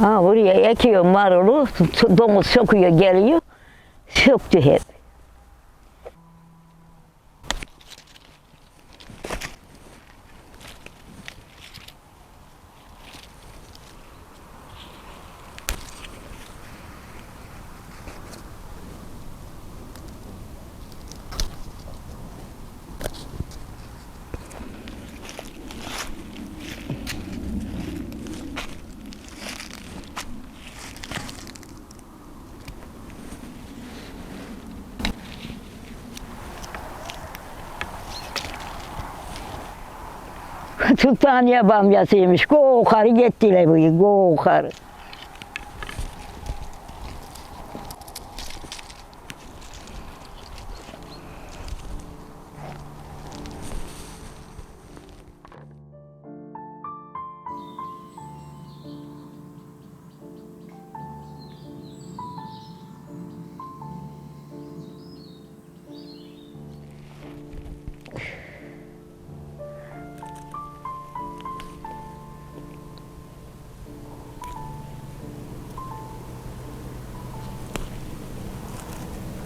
Ha buraya ekiyor marulu, domuz sokuyor geliyor, söktü hep. Sultaniye bamyasıymış. Go yukarı gittiler bu go.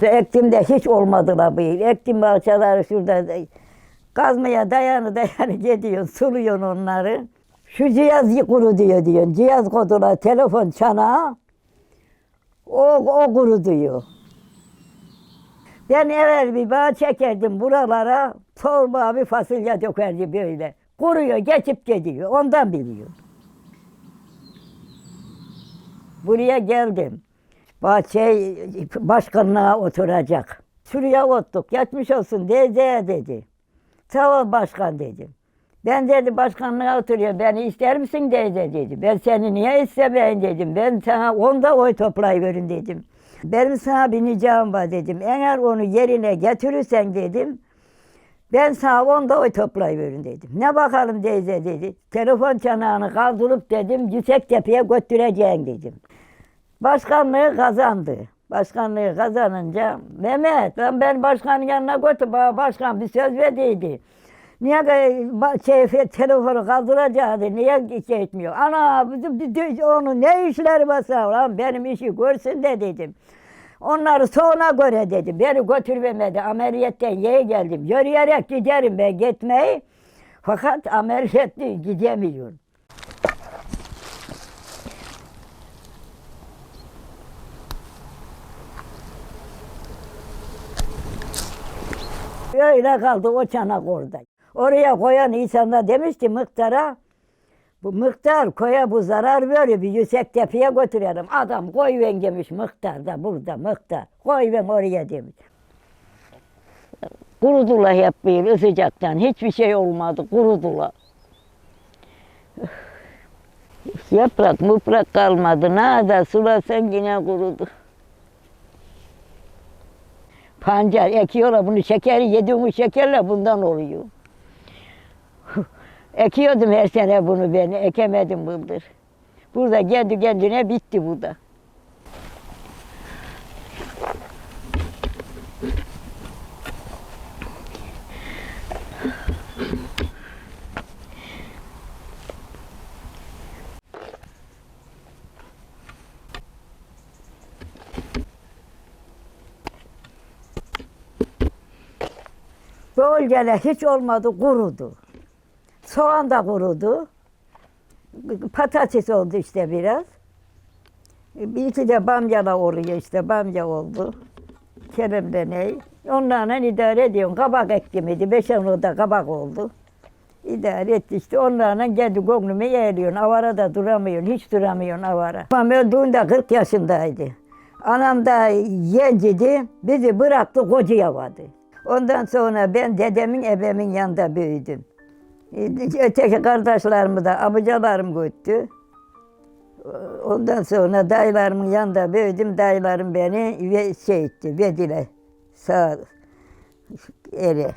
Ve ektim de hiç olmadılar bu yıl. Ektim bahçeleri şurada da- kazmaya dayanı dayanı gidiyorsun, suluyorsun onları. Şu cihaz kuru diyor diyorsun. Cihaz kodular telefon çanağı. O, o kuru diyor. Ben evvel bir bağ çekerdim buralara. Torba bir fasulye dökerdi böyle. Kuruyor, geçip gidiyor. Ondan biliyor. Buraya geldim. Bahçe başkanlığa oturacak. Şuraya oturduk. Yatmış olsun teyze dedi. Sağ ol başkan dedim. Ben dedi başkanlığa oturuyorum. Beni ister misin teyze dedi. Ben seni niye istemeyim dedim. Ben sana onda oy toplayıverin dedim. Benim sana nicam var dedim. Eğer onu yerine getirirsen dedim. Ben sana onda oy toplayıverin dedim. Ne bakalım teyze dedi. Telefon çanağını kaldırıp dedim Yüksektepe'ye götüreceğim dedim. Başkanlığı kazandı. Başkanlığı kazanınca Mehmet lan ben başkanın yanına götür. Başkan bir söz verdiydi. Niye şey, telefonu kaldıracaktı? Niye şey etmiyor? Ana onun ne işleri varsa lan benim işi görsün de dedim. Onları sonra göre dedi. Beni götürmemedi. Ameliyetten yeye geldim. Yürüyerek giderim ben gitmeyi. Fakat ameliyatlı gidemiyorum. Öyle kaldı o çanak orada. Oraya koyan insanlar demiş ki muhtara bu muhtar koya bu zarar veriyor bir yüksek tepeye götürelim. Adam koy ben demiş muhtar da burada muhtar. Koy ben oraya demiş. Kurudular hep bir sıcaktan. Hiçbir şey olmadı. Kurudular. Yaprak muprak kalmadı. Nada sulasan yine kurudu. Pancar ekiyorlar bunu şekeri yediğimiz şekerle bundan oluyor. Ekiyordum her sene bunu ben ekemedim bıldır. Burada kendi kendine bitti bu da. Bölgeler hiç olmadı kurudu. Soğan da kurudu. Patates oldu işte biraz. Bir iki de bamyalar oluyor işte bamya oldu. Kerimde ne? Onlarla idare ediyorum. Kabak ektim idi. Beş da kabak oldu. İdare etti işte. Onlarla kendi gönlümü eğiliyorsun. Avara da duramıyorsun. Hiç duramıyorsun avara. Babam öldüğünde 40 yaşındaydı. Anam da yencidi. Bizi bıraktı kocaya vardı. Ondan sonra ben dedemin ebemin yanında büyüdüm. Öteki kardeşlerimi de amcalarım götürdü. Ondan sonra dayılarımın yanında büyüdüm. Dayılarım beni ve şey etti, verdiler sağ eri.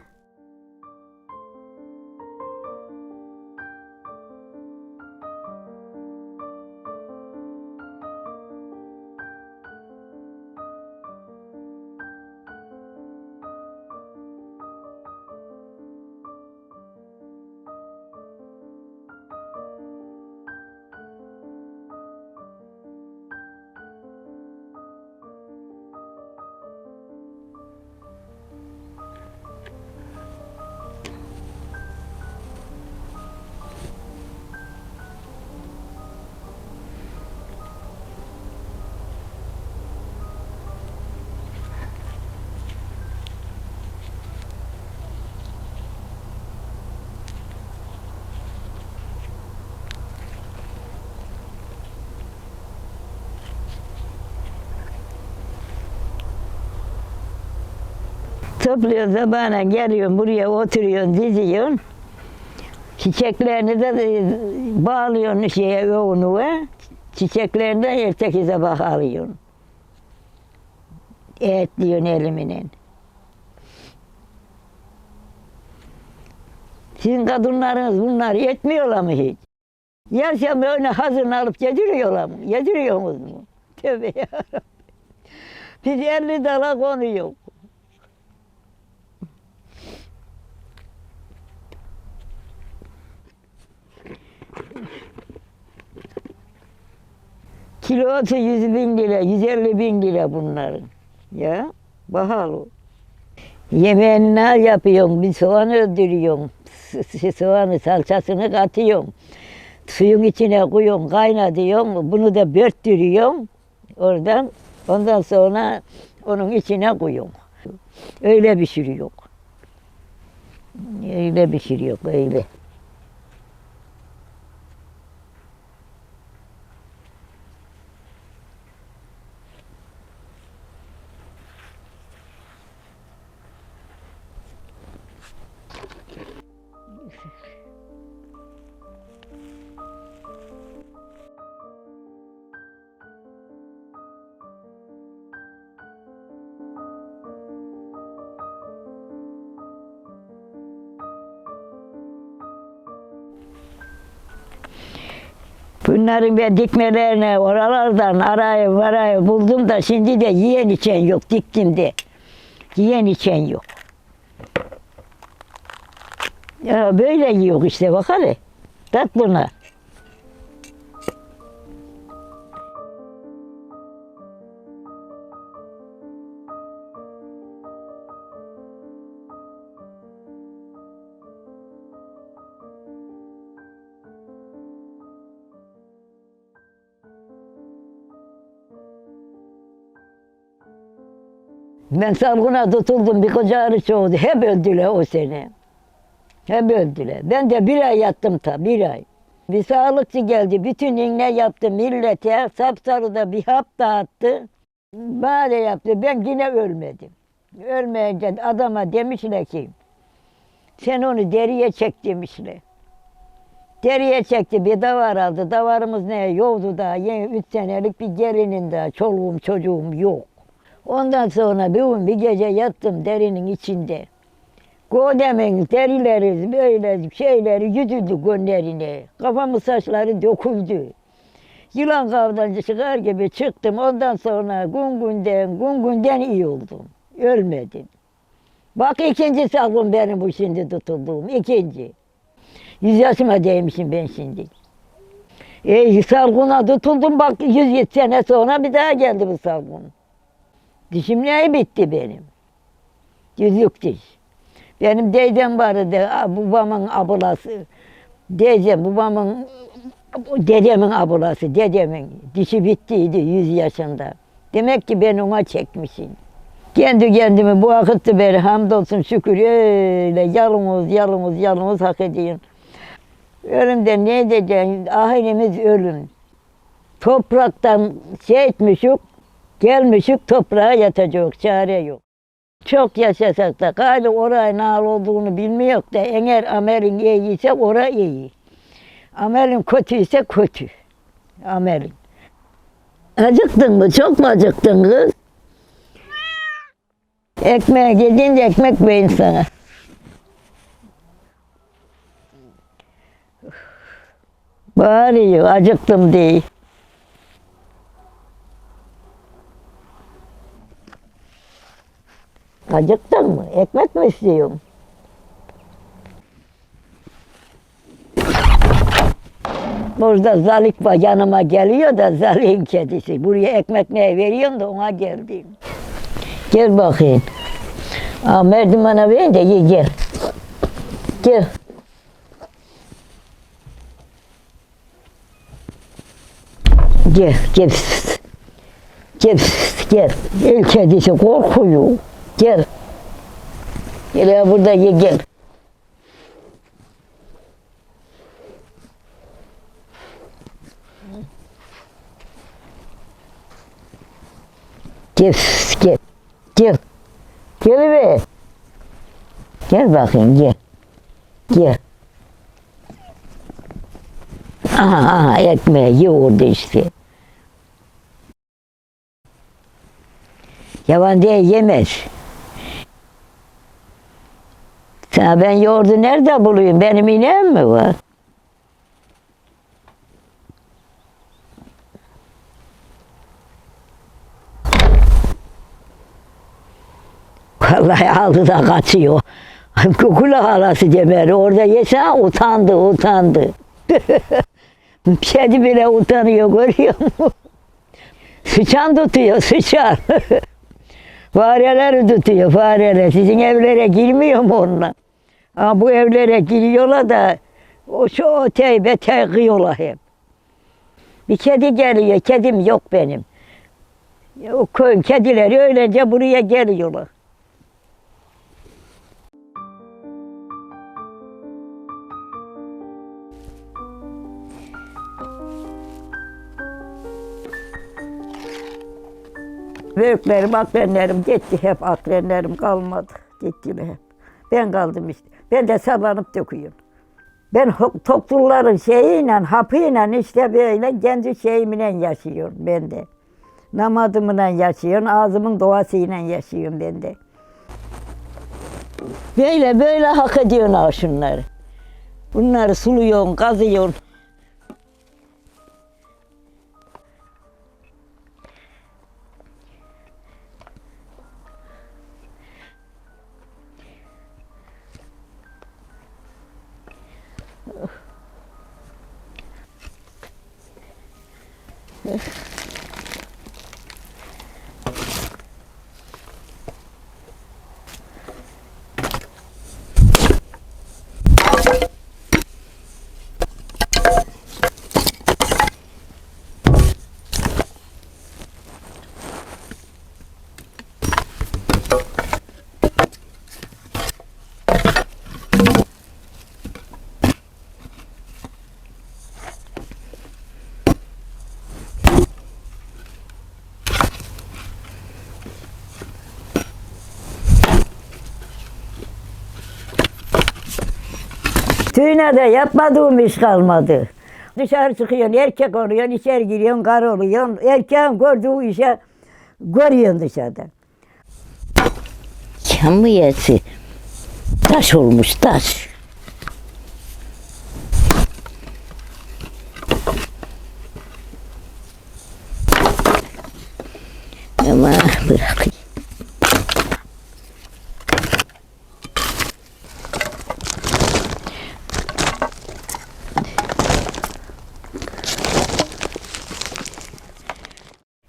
Topluyorsun sabahına geliyorsun buraya oturuyorsun diziyorsun. Çiçeklerini de e, bağlıyorsun şeye yoğunluğa. Çiçeklerini de erteki sabah alıyorsun. Etliyorsun elimine. Sizin kadınlarınız bunlar yetmiyorlar mı hiç? Yaşam öyle hazırını alıp yediriyorlar mı? Yediriyorsunuz mu? Tövbe yarabbim. Biz 50 dala konuyor. Kilosu 100 bin lira, 150 bin lira bunların. Ya, pahalı. Yemeğini ne yapıyorsun? Bir soğan öldürüyorsun. Soğanı salçasını katıyorsun. Suyun içine koyuyorsun, kaynatıyorsun. Bunu da börttürüyorsun. Oradan, ondan sonra onun içine koyuyorsun. Öyle pişiriyor. Öyle pişiriyor, öyle. Bunların ben dikmelerini oralardan arayıp varayıp buldum da şimdi de yiyen içen yok diktim de. Yiyen içen yok. Ya böyle yiyor işte bak hele. Tatlına. Ben salgına tutuldum bir koca arı çoğuldu. Hep öldüler o sene. Hep öldüler. Ben de bir ay yattım ta bir ay. Bir sağlıkçı geldi. Bütün iğne yaptı millete. Sapsarı da bir hap dağıttı. Böyle yaptı. Ben yine ölmedim. Ölmeyince adama demişler ki sen onu deriye çek demişler. Deriye çekti bir davar aldı. Davarımız ne? Yoktu daha. Yeni üç senelik bir gelinin daha. Çoluğum çocuğum yok. Ondan sonra bir gün bir gece yattım derinin içinde. Godemin derileri böyle şeyleri yüzüldü gönlerine. Kafamın saçları döküldü. Yılan kavdan çıkar gibi çıktım. Ondan sonra gün günden, gün günden iyi oldum. Ölmedim. Bak ikinci salgın benim bu şimdi tutulduğum. ikinci. Yüz yaşıma değmişim ben şimdi. E, salgına tutuldum bak 107 sene sonra bir daha geldi bu salgın. Dişim ne bitti benim. Yüzük diş. Benim dedem vardı, babamın ablası. Dedem, babamın, dedemin ablası, dedemin dişi bittiydi 100 yaşında. Demek ki ben ona çekmişim. Kendi kendime bu vakıttı beri hamdolsun şükür öyle yalnız yalnız yalnız hak ediyorum. Ölümden ne edeceğim? Ahirimiz ölüm. Topraktan şey etmişik, gelmişik toprağa yatacak, çare yok. Çok yaşasak da gayrı oraya nal olduğunu bilmiyor da eğer amelin iyiyse oraya iyi. Amelin kötüyse kötü. Amelin. Acıktın mı? Çok mu acıktın kız? Ekmeğe gidince ekmek verin sana. Bağırıyor, acıktım diye. Acıktın mı? Ekmek mi istiyorsun? Burada Zalik var yanıma geliyor da Zalik'in kedisi. Buraya ekmek neye veriyorsun da ona geldim. Gel bakayım. Aa, merdivana verin de ye gel. Gel. Gel, gel. Gel, gel. El kedisi korkuyor. Gel. Gel ya burada ye gel. Gel, gel. Gel. Gel be. Gel bakayım gel. Gel. Aha, aha ekmeği yoğurdu işte. Yavan diye yemez. Sana ben yoğurdu nerede bulayım? Benim ineğim mi var? Vallahi aldı da kaçıyor. Kukula halası demeli. Orada yese utandı, utandı. Kedi bile utanıyor görüyor musun? Sıçan tutuyor, sıçan. fareleri tutuyor, fareler. Sizin evlere girmiyor mu onlar? Ama bu evlere giriyorlar da o şu ötey betey kıyıyorlar hep. Bir kedi geliyor, kedim yok benim. O köyün kedileri öylece buraya geliyorlar. Büyüklerim, akrenlerim gitti hep. Akrenlerim kalmadı. Gittiler hep. Ben kaldım işte. Ben de sallanıp döküyorum. Ben topluların şeyiyle, hapıyla işte böyle kendi şeyimle yaşıyorum ben de. Namazımla yaşıyorum, ağzımın duasıyla yaşıyorum ben de. Böyle böyle hak ediyorsun şunları. Bunları suluyorsun, kazıyorsun. 对。Tüyüne de yapmadığım iş kalmadı. Dışarı çıkıyorsun, erkek oluyorsun, içeri giriyorsun, karı oluyorsun. Erkeğin gördüğü işe görüyorsun dışarıda. Kamiyeti taş olmuş taş.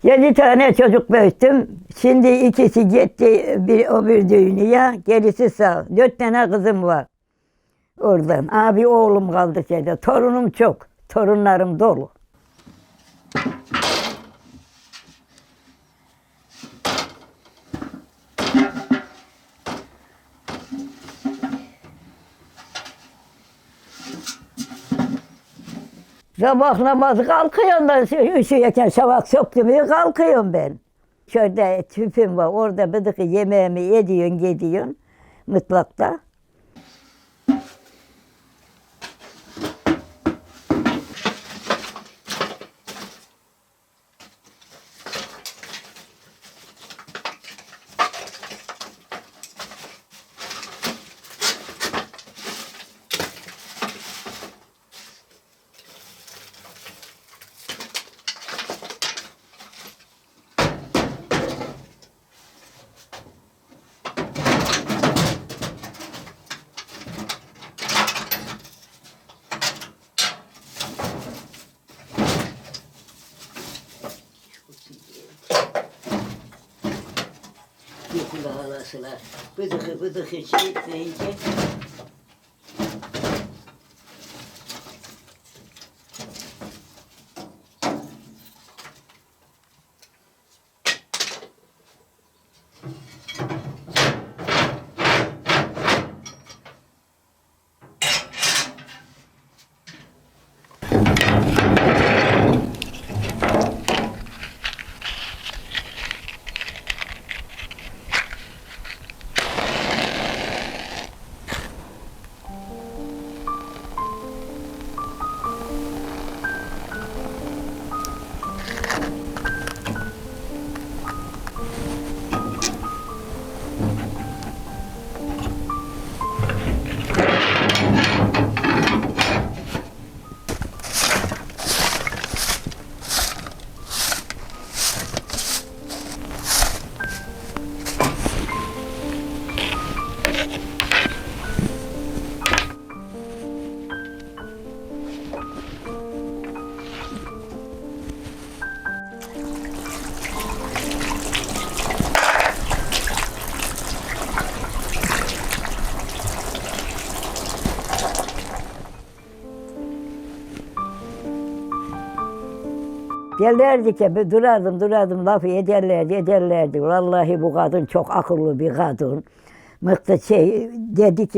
Yedi tane çocuk büyüttüm. Şimdi ikisi gitti bir, o bir düğünüye. Gerisi sağ. Dört tane kızım var. Oradan. Abi oğlum kaldı şeyde. Torunum çok. Torunlarım dolu. Sabah namazı kalkıyorum ben üşüyorken şavak soktum diye kalkıyorum ben. Şöyle tüpüm var orada bıdıkı yemeğimi ediyorsun gidiyorsun mutfakta. Halasılar. Bıdıkı bıdıkı şey deyince. Derlerdi ki durardım durardım lafı ederlerdi ederlerdi. Vallahi bu kadın çok akıllı bir kadın. Mıktı şey dedi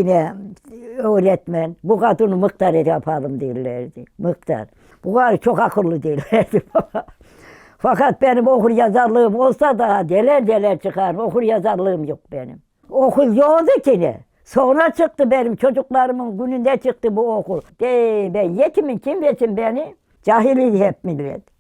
öğretmen bu kadını mıktar yapalım derlerdi. Mıktar. Bu kadar çok akıllı derlerdi. Fakat benim okur yazarlığım olsa da deler deler çıkar. Okur yazarlığım yok benim. Okul yoktu ki ne? Sonra çıktı benim çocuklarımın gününde çıktı bu okul. De ben yetimim kim yetim beni? Cahiliydi hep millet.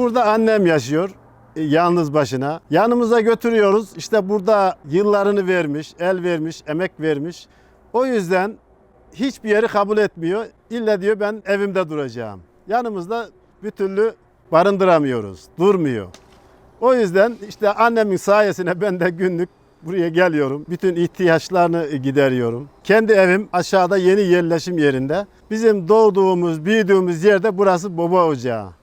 Burada annem yaşıyor e, yalnız başına. Yanımıza götürüyoruz. İşte burada yıllarını vermiş, el vermiş, emek vermiş. O yüzden hiçbir yeri kabul etmiyor. İlla diyor ben evimde duracağım. Yanımızda bir türlü barındıramıyoruz. Durmuyor. O yüzden işte annemin sayesinde ben de günlük buraya geliyorum. Bütün ihtiyaçlarını gideriyorum. Kendi evim aşağıda yeni yerleşim yerinde. Bizim doğduğumuz, büyüdüğümüz yerde burası baba ocağı.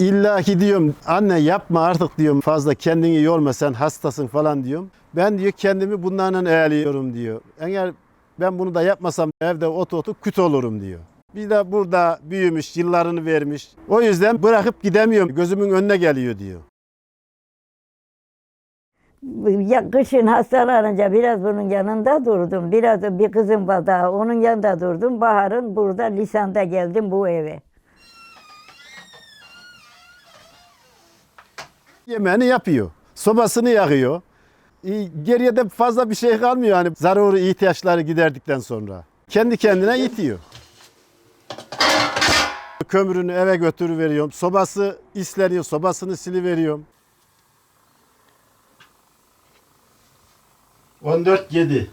İlla ki diyorum anne yapma artık diyorum fazla kendini yorma sen hastasın falan diyorum. Ben diyor kendimi bunlarla eğliyorum diyor. Eğer ben bunu da yapmasam evde ot otu küt olurum diyor. Bir de burada büyümüş, yıllarını vermiş. O yüzden bırakıp gidemiyorum. Gözümün önüne geliyor diyor. Ya kışın hastalanınca biraz bunun yanında durdum. Biraz bir kızım var daha onun yanında durdum. Baharın burada Lisan'da geldim bu eve. Yemeğini yapıyor. Sobasını yakıyor. Geriye de fazla bir şey kalmıyor hani zaruri ihtiyaçları giderdikten sonra. Kendi kendine yetiyor. Kömürünü eve götürüveriyorum. Sobası isleniyor, sobasını siliveriyorum. 14 7.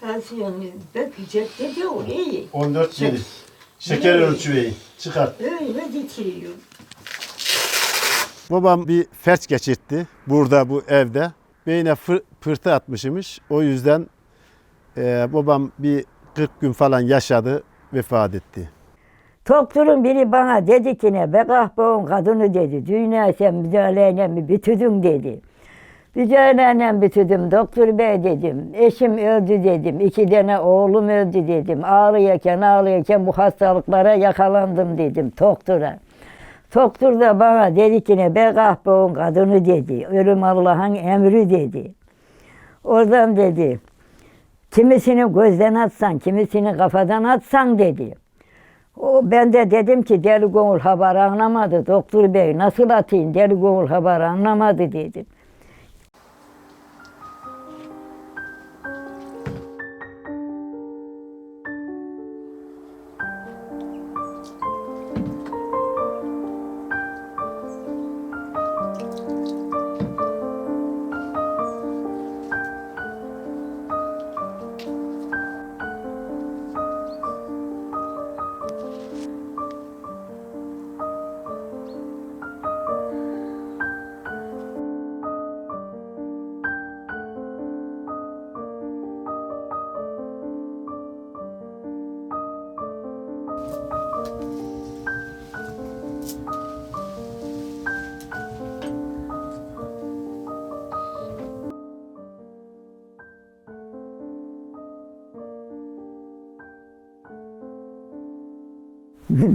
Tansiyonu dökecek dedi o iyi. 14 7. Şeker ölçüveyi çıkart. Öyle getiriyor. Babam bir felç geçirtti burada bu evde. Beyine fır, pırtı atmışmış. O yüzden e, babam bir 40 gün falan yaşadı, vefat etti. Doktorun biri bana dedi ki ne be kahpeğin kadını dedi. Düğüne sen müdahaleyle mi bitirdin dedi. Müdahaleyle bitirdim doktor bey dedim. Eşim öldü dedim. İki tane oğlum öldü dedim. Ağlıyorken ağlıyorken bu hastalıklara yakalandım dedim doktora. Doktor da bana dedi ki ne be kahpeğin kadını dedi. Ölüm Allah'ın emri dedi. Oradan dedi. Kimisini gözden atsan, kimisini kafadan atsan dedi. O ben de dedim ki deli gönül haber anlamadı doktor bey nasıl atayım deli gönül haber anlamadı dedim.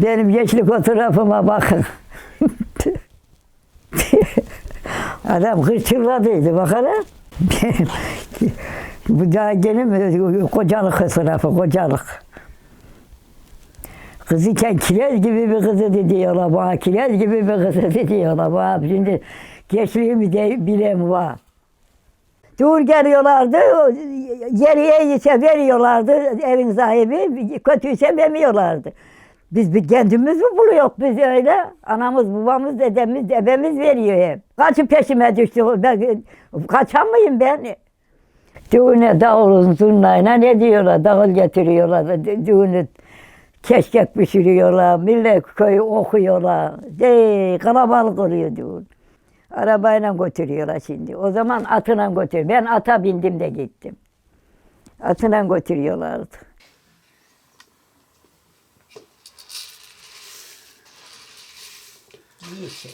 Benim gençlik fotoğrafıma bakın. Adam hırçınladıydı bakana. Bu daha gene kocalık fotoğrafı, kocalık. Kız iken kiraz gibi bir kızı diyorlar bana, kiraz gibi bir kızı diyorlar bana. Şimdi gençliğimi de bilen var. Dur geliyorlardı, geriye ise veriyorlardı evin sahibi, kötüyse vermiyorlardı. Biz bir kendimiz mi buluyoruz biz öyle? Anamız, babamız, dedemiz, ebemiz veriyor hep. Kaçı peşime düştü? Ben, kaçan mıyım ben? Düğüne davulun zurnayla ne diyorlar? Davul getiriyorlar. dü- Düğünü keşkek pişiriyorlar. Millet köyü okuyorlar. Dey, kalabalık oluyor düğün. Arabayla götürüyorlar şimdi. O zaman atına götür. Ben ata bindim de gittim. Atına götürüyorlardı. İyi şey.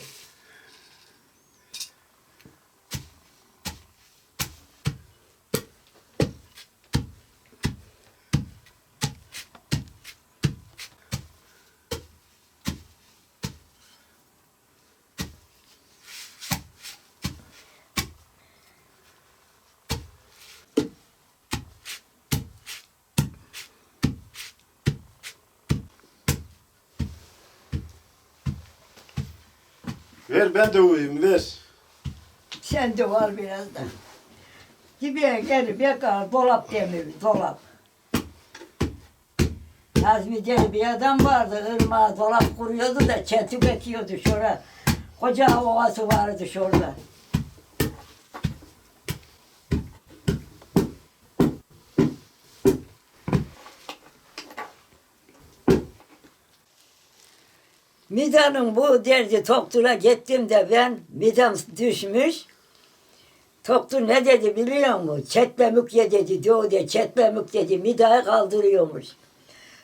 Ver ben de uyuyayım ver. Sen de var biraz da. Gibiye gelip yakar dolap demir, dolap. Nazmi diye bir adam vardı, ırmağa dolap kuruyordu da çetik ekiyordu şora. Koca ovası vardı şurada. Midanın bu derdi doktora gittim de ben midam düşmüş. Doktor ne dedi biliyor musun? Çetlemük ye dedi. Diyor de çetlemük dedi. Midayı kaldırıyormuş.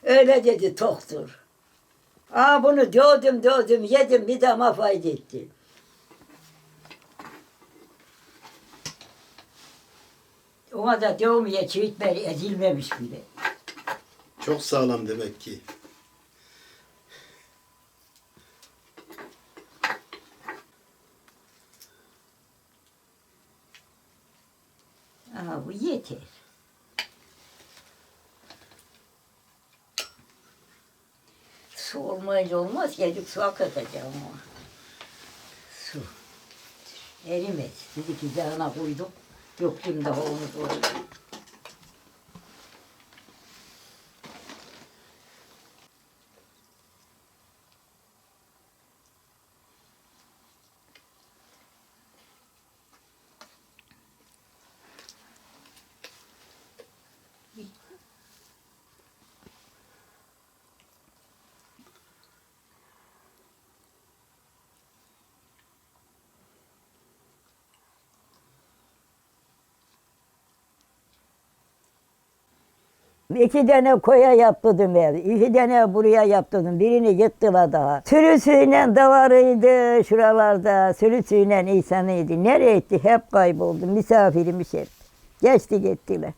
Öyle dedi doktor. Aa bunu diyordum diyordum yedim midama fayda etti. Ona da diyorum ya çivitmeli ezilmemiş bile. Çok sağlam demek ki. Yeter. Su olmayınca olmaz. Azıcık su akıtacağım ama. Su. Erimez. Dedi ki dağına koydum. Döktüm daha onu doğru. İki tane koya yaptırdım ev. iki tane buraya yaptırdım. Birini yıktılar daha. Sürüsüyle davarıydı şuralarda. Sürüsüyle insanıydı. Nereye gitti? Hep kayboldu. Misafirimiz hep. Geçti gittiler.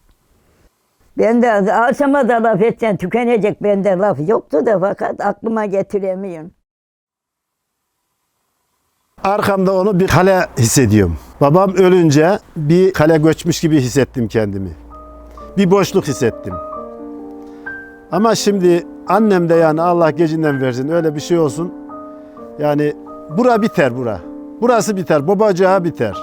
Ben de akşama da laf etsen tükenecek bende laf yoktu da fakat aklıma getiremiyorum. Arkamda onu bir kale hissediyorum. Babam ölünce bir kale göçmüş gibi hissettim kendimi. Bir boşluk hissettim. Ama şimdi annem de yani Allah gecinden versin öyle bir şey olsun. Yani bura biter bura. Burası biter, babacağı biter.